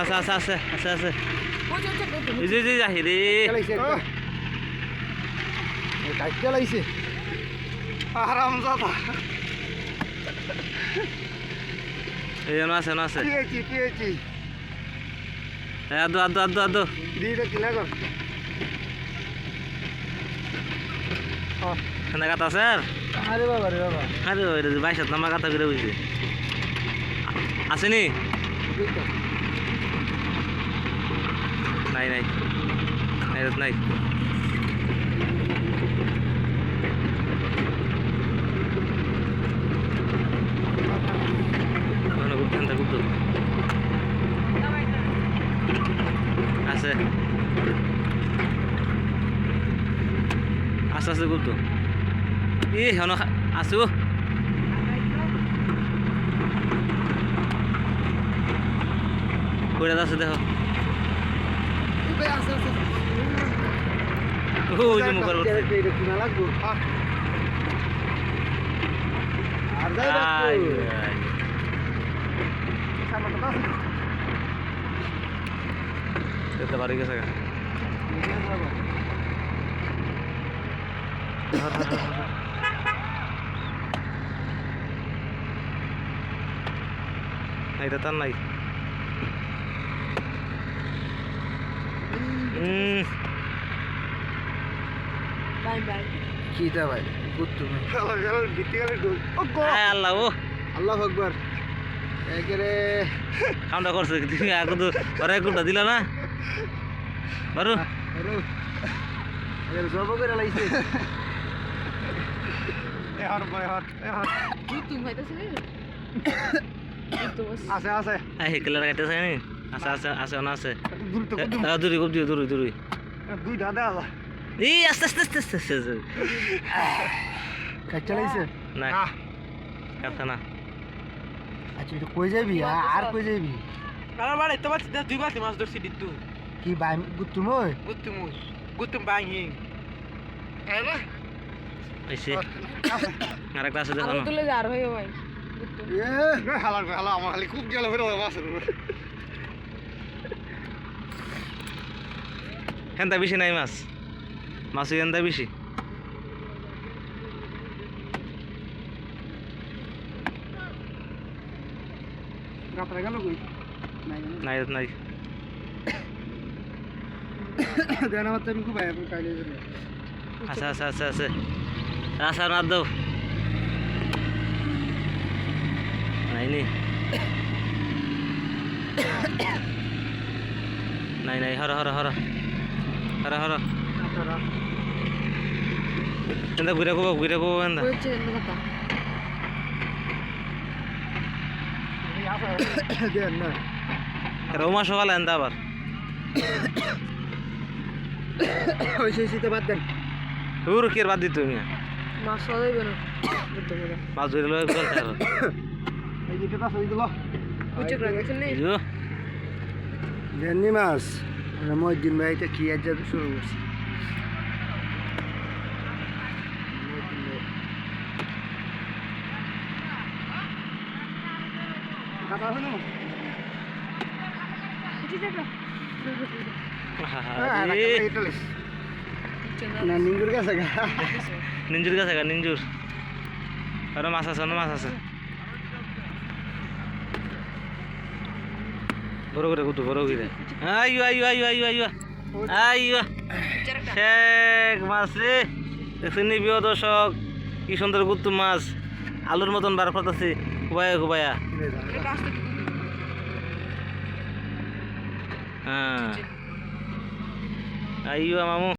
আছে আছে আছে আছে আছে। যে যে যাহি রে। আরাম এই জন্য আছে না আছে পেয়েছি পেয়েছি এই আদু আদু আদু আদু। দিটা কিনা কর। এখানে কাটা আছে আরে বাবা রে বাবা। আরে ওই রে বাইশাত নাম্বার কাটা করে বুঝছি আসেনি? দুইটা নাই নাই নাই নাই আছে আস্তে গুপ্ত ই আছে আছে দেখো দুইটা আছে আছে ওই যে মুখের উপর। এটা কিনা লাগবো আর যাই আই, বাপু আই। সামনে তো আছে যেতে পারি গেছে গা। না, এটা তার নাই উম, বাই, বাই। কিটা ভাই? আয় আল্লাহ ও আল্লাহ আকবার। একেরে কামটা করছে তুমি আগে তো ওরা একটা দিল না? বারু। আরে সব করে লাইছে। এ হর হর এ হর গুত্তু খাইতেছে রে? গুত্তু বস। আছে আছে। আই হেকেলার কাটতেছে নি? আছে আছে আছে না আছে। দূর খুব দূরি। দূরি দূরি দুই দাদা এই আস্তে আস্তে আস্তে আস্তে আস্তে আস্তে। কাচ্চা লাইছে না কাটছে না। আচ্ছা এটা কই যাবি? আ- আর কই যাবি? আমার বাড়ি তো বাচ্চা দুই বাতি মাছ ধরছি দিতু কি বাই গুত্তু মই? গুত্তু মুই গুত্তু বাঙি এসে আর একটা আছে দেখো তুলে যা, আর হইও ভাই। এ হালার হালা আমার খালি খুব গেল ফেরা মাছের হেনটা বেশি নাই মাছ। মাছ হেনটা বেশি। নাই নাই আছে আছে আছে আছে। আছে না দাও। নাই নি নাই নাই হর হর হর। হর হর ওই হচ্ছে এমনি কথা। রৌমা সকালে এন্দা আবার ওই সেই শীতে বাদ দেন হুর কি বাদ দিত তুমি মাছ। গুত্তু করে। মাছ ধরে লয় গল এই? দেননি মাছ মহিদ্দিন ভাই তো কি আজ শুরু করছে না নিঙ্গুর কাছে গা নিঞ্জুর কাছে গা নিঞ্জুর আরও মাছ আছে মাছ আছে বড় করে কুতু বড় করে। আইয়ো আইয়ো আইয়ো আইয়ো আইয়ো। আইয়ো। শেখ মাছ রে দেখছেন দর্শক? কি সুন্দর গুত্তু মাছ। আলুর মতন বার করতেছে। কুবায়া কুবায়া হ্যাঁ। মামু।